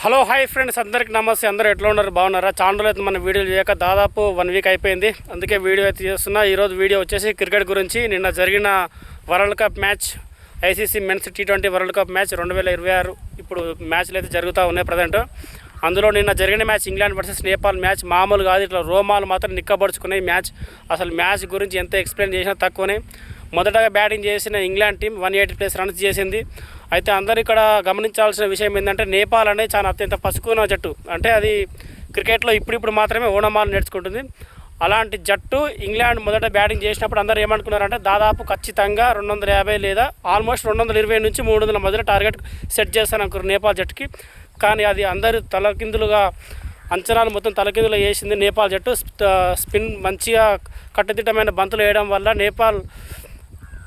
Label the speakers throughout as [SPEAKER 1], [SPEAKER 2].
[SPEAKER 1] Hello hi friends అందరికి నమస్తే. అందరూ ఎట్లా ఉన్నారు? బాగున్నారా? ఛానల్ అయితే మన వీడియోలు చేయక దాదాపు వన్ వీక్ అయిపోయింది. అందుకే వీడియో అయితే చేస్తున్నా. ఈరోజు వీడియో వచ్చేసి క్రికెట్ గురించి. నిన్న జరిగిన world cup match ICC men's T twenty world cup match రెండు వేల ఇరవై ఆరు. ఇప్పుడు మ్యాచ్లు అయితే జరుగుతూ ఉన్నాయి ప్రజెంట్. అందులో నిన్న జరిగిన match England versus Nepal match మామూలు కాదు. ఇట్లా రోమాలు మాత్రం నిక్కబడుచుకునే మ్యాచ్. అసలు మ్యాచ్ గురించి ఎంత ఎక్స్ప్లెయిన్ చేసినా తక్కువనే. మొదటగా బ్యాటింగ్ చేసిన England team one eighty plus runs చేసింది. అయితే అందరూ ఇక్కడ గమనించాల్సిన విషయం ఏంటంటే నేపాల్ అనేది చాలా అత్యంత పసుకున్న జట్టు. అంటే అది క్రికెట్లో ఇప్పుడిప్పుడు మాత్రమే ఓణమాలు నేర్చుకుంటుంది. అలాంటి జట్టు ఇంగ్లాండ్ మొదట బ్యాటింగ్ చేసినప్పుడు అందరూ ఏమనుకున్నారంటే దాదాపు ఖచ్చితంగా రెండు వందల యాభై లేదా ఆల్మోస్ట్ రెండు వందల ఇరవై నుంచి మూడు వందల మధ్యలో టార్గెట్ సెట్ చేస్తాను అనుకున్నారు నేపాల్ జట్టుకి. కానీ అది అందరూ తలకిందులుగా అంచనాలు మొత్తం తలకిందులు వేసింది నేపాల్ జట్టు. స్పిన్ మంచిగా కట్టుదిట్టమైన బంతులు వేయడం వల్ల నేపాల్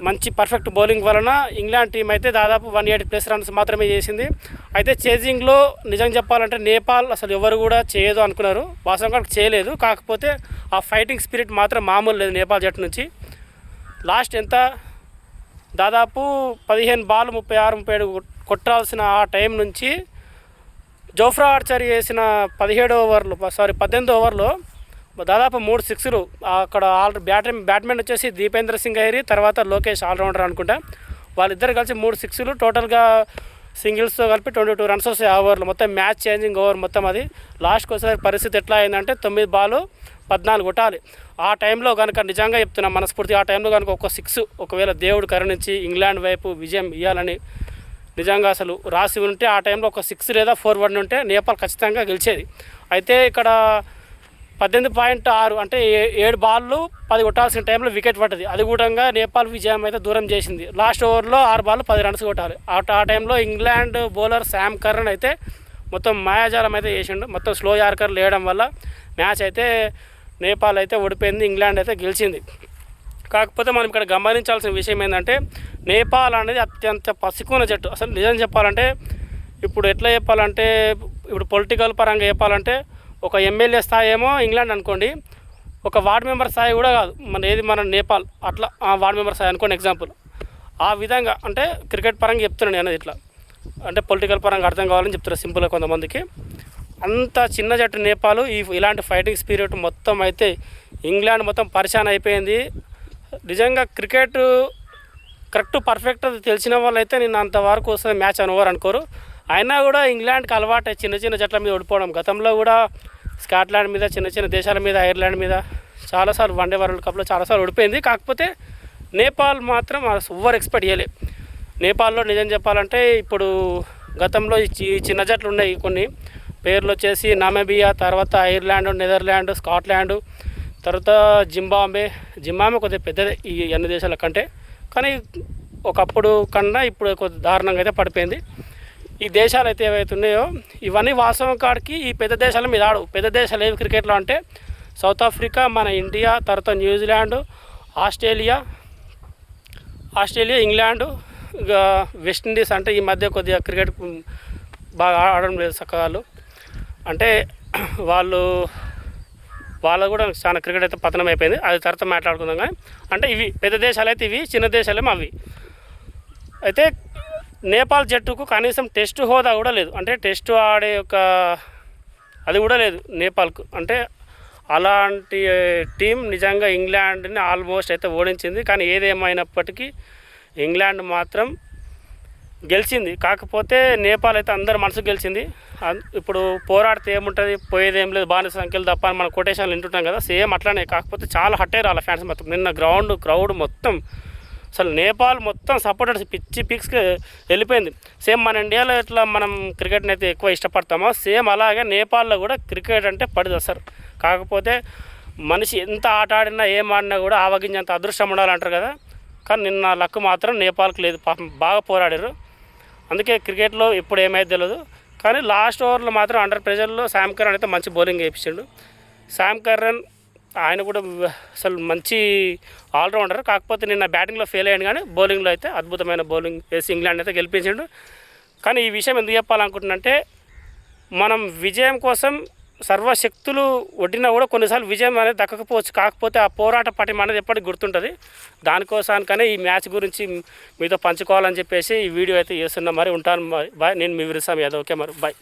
[SPEAKER 1] మంచి పర్ఫెక్ట్ బౌలింగ్ వలన ఇంగ్లాండ్ టీం అయితే దాదాపు వన్ ఎయిటీ ప్లస్ రన్స్ మాత్రమే చేసింది. అయితే చేజింగ్లో నిజం చెప్పాలంటే నేపాల్ అసలు ఎవరు కూడా చేయదు అనుకున్నారు. వాస్తవంగా చేయలేదు. కాకపోతే ఆ ఫైటింగ్ స్పిరిట్ మాత్రం మామూలు లేదు నేపాల్ జట్టు నుంచి. లాస్ట్ ఎంత? దాదాపు పదిహేను బాల్ ముప్పై ఆరు ముప్పై ఏడు కొట్టాల్సిన ఆ టైం నుంచి జోఫ్రా ఆర్చర్ చేసిన పదిహేడు ఓవర్లు సారీ పద్దెనిమిది ఓవర్లో దాదాపు మూడు సిక్స్లు. అక్కడ ఆల్ బ్యాట్మెన్ బ్యాట్మెన్ వచ్చేసి దీపేంద్ర సింగ్ అయ్యి తర్వాత లోకేష్ ఆల్రౌండర్ అనుకుంటా. వాళ్ళిద్దరు కలిసి మూడు సిక్స్లు. టోటల్గా సింగిల్స్తో కలిపి ట్వంటీ టూ రన్స్ వస్తాయి ఓవర్లు. మొత్తం మ్యాచ్ చేంజింగ్ ఓవర్ మొత్తం అది. లాస్ట్కి వచ్చేసరికి పరిస్థితి ఎట్లా అయిందంటే తొమ్మిది బాలు పద్నాలుగు కొట్టాలి. ఆ టైంలో కనుక నిజంగా చెప్తున్నా మనస్ఫూర్తి ఆ టైంలో కనుక ఒక సిక్స్ ఒకవేళ దేవుడు కరుణించి ఇంగ్లాండ్ వైపు విజయం ఇవ్వాలని నిజంగా అసలు రాసి ఉంటే ఆ టైంలో ఒక సిక్స్ లేదా ఫోర్ వన్ ఉంటే నేపాల్ ఖచ్చితంగా గెలిచేది. అయితే ఇక్కడ పద్దెనిమిది పాయింట్ ఆరు అంటే ఏ- ఏడు బాళ్ళు పది కొట్టాల్సిన టైంలో వికెట్ పడ్డది. అది కూడా నేపాల్ విజయం అయితే దూరం చేసింది. లాస్ట్ ఓవర్లో ఆరు బాళ్ళు పది రన్స్ కొట్టాలి. ఆ ఆ టైంలో ఇంగ్లాండ్ బౌలర్ శామ్ కర్రన్ అయితే మొత్తం మాయాజాలం అయితే చేసిండు. మొత్తం స్లో యార్కర్ లేయడం వల్ల మ్యాచ్ అయితే నేపాల్ అయితే ఓడిపోయింది. ఇంగ్లాండ్ అయితే గెలిచింది. కాకపోతే మనం ఇక్కడ గమనించాల్సిన విషయం ఏంటంటే నేపాల్ అనేది అత్యంత పసికున్న జట్టు. అసలు నిజం చెప్పాలంటే ఇప్పుడు ఎట్లా చెప్పాలంటే ఇప్పుడు పొలిటికల్ పరంగా చెప్పాలంటే ఒక ఎమ్మెల్యే స్థాయి ఏమో ఇంగ్లాండ్ అనుకోండి ఒక వార్డ్ మెంబర్ స్థాయి కూడా కాదు. మన ఏది మన నేపాల్ అట్లా ఆ వార్డ్ మెంబర్ స్థాయి అనుకోండి ఎగ్జాంపుల్. ఆ విధంగా అంటే క్రికెట్ పరంగా చెప్తున్నాను నేను అనేది ఇట్లా. అంటే పొలిటికల్ పరంగా అర్థం కావాలని చెప్తున్నారు సింపుల్గా కొంతమందికి. అంత చిన్న జట్టు నేపాల్ ఈ ఇలాంటి ఫైటింగ్ స్పిరిట్ మొత్తం అయితే ఇంగ్లాండ్ మొత్తం పరిశాన్ అయిపోయింది. నిజంగా క్రికెట్ కరెక్ట్ పర్ఫెక్ట్ తెలిసిన వాళ్ళు అయితే నేను అంతవరకు వస్తుంది మ్యాచ్ అనుకోరు అనుకోరు. అయినా కూడా ఇంగ్లాండ్కి అలవాటు చిన్న చిన్న జట్ల మీద ఓడిపోవడం. గతంలో కూడా స్కాట్లాండ్ మీద చిన్న చిన్న దేశాల మీద ఐర్లాండ్ మీద చాలాసార్లు వన్డే వరల్డ్ కప్లో చాలాసార్లు ఓడిపోయింది. కాకపోతే నేపాల్ మాత్రం ఓవర్ ఎక్స్పెక్ట్ చేయలే నేపాల్లో నిజం చెప్పాలంటే ఇప్పుడు గతంలో ఈ చి- చిన్న జట్లు ఉన్నాయి కొన్ని. పేర్లు వచ్చేసి నమబియా తర్వాత ఐర్లాండ్ నెదర్లాండ్ స్కాట్లాండ్ తర్వాత జింబాంబే. జింబాంబే కొద్దిగా పెద్దదే ఈ అన్ని దేశాల కంటే. కానీ ఒకప్పుడు కన్నా ఇప్పుడు కొద్ది దారుణంగా అయితే పడిపోయింది. ఈ దేశాలు అయితే ఏవైతే ఉన్నాయో ఇవన్నీ వాస్తవం కాడికి ఈ పెద్ద దేశాల మీద ఆడు. పెద్ద దేశాలు ఏవి క్రికెట్లో అంటే సౌత్ ఆఫ్రికా మన ఇండియా తర్వాత New Zealand Australia Australia England West Indies అంటే ఈ మధ్య కొద్దిగా క్రికెట్ బాగా ఆడడం లేదు సకాలు వాళ్ళు అంటే వాళ్ళు వాళ్ళ కూడా చాలా క్రికెట్ అయితే పతనం అయిపోయింది. అది తర్వాత మాట్లాడుకుందాం కానీ అంటే ఇవి పెద్ద దేశాలు అయితే ఇవి చిన్న దేశాలేమో అవి. అయితే నేపాల్ జట్టుకు కనీసం టెస్ట్ హోదా కూడా లేదు. అంటే టెస్ట్ ఆడే ఒక అది కూడా లేదు నేపాల్కు. అంటే అలాంటి టీం నిజంగా ఇంగ్లాండ్ని ఆల్మోస్ట్ అయితే ఓడించింది. కానీ ఏదేమైనప్పటికీ ఇంగ్లాండ్ మాత్రం గెలిచింది. కాకపోతే నేపాల్ అయితే అందరి మనసు గెలిచింది. ఇప్పుడు పోరాడితే ఏముంటుంది? పోయేదేం లేదు. బానిస సంఖ్యలు తప్ప అని కొటేషన్లు వింటుంటాం కదా. సేమ్ అట్లానే. కాకపోతే చాలా హట్ అయ్యారు వాళ్ళ ఫ్యాన్స్ మొత్తం. నిన్న గ్రౌండ్ క్రౌడ్ మొత్తం అసలు నేపాల్ మొత్తం సపోర్టర్స్ పిచ్చి పిక్స్కి వెళ్ళిపోయింది. సేమ్ మన ఇండియాలో ఎట్లా మనం క్రికెట్ని అయితే ఎక్కువ ఇష్టపడతామో సేమ్ అలాగే నేపాల్లో కూడా క్రికెట్ అంటే పడిది అసలు. కాకపోతే మనిషి ఎంత ఆట ఆడినా ఏం ఆడినా కూడా ఆవగించేంత అదృష్టం ఉండాలంటారు కదా. కానీ నిన్న లక్ మాత్రం నేపాల్కి లేదు. పాపం బాగా పోరాడారు. అందుకే క్రికెట్లో ఇప్పుడు ఏమైతే తెలియదు కానీ లాస్ట్ ఓవర్లో మాత్రం అండర్ ప్రెషర్లో శామ్ కరణ్ అయితే మంచి బౌలింగ్ వేయించాడు. శామ్ కరణ్ ఆయన కూడా అసలు మంచి ఆల్రౌండర్. కాకపోతే నిన్న బ్యాటింగ్లో ఫెయిల్ అయ్యాడు కానీ బౌలింగ్లో అయితే అద్భుతమైన బౌలింగ్ వేసి ఇంగ్లాండ్ అయితే గెలిపించాడు. కానీ ఈ విషయం ఎందుకు చెప్పాలనుకుంటున్నంటే మనం విజయం కోసం సర్వశక్తులు ఒడ్డినా కూడా కొన్నిసార్లు విజయం అనేది దక్కకపోవచ్చు. కాకపోతే ఆ పోరాట పటిమ అనేది ఎప్పటికి గుర్తుంటుంది. దానికోసానికనే ఈ మ్యాచ్ గురించి మీతో పంచుకోవాలని చెప్పేసి ఈ వీడియో అయితే చేస్తున్నా. మరి ఉంటాను మరి. బాయ్. నేను మీ విరుసాం యాదవ్. ఓకే మరి. బాయ్.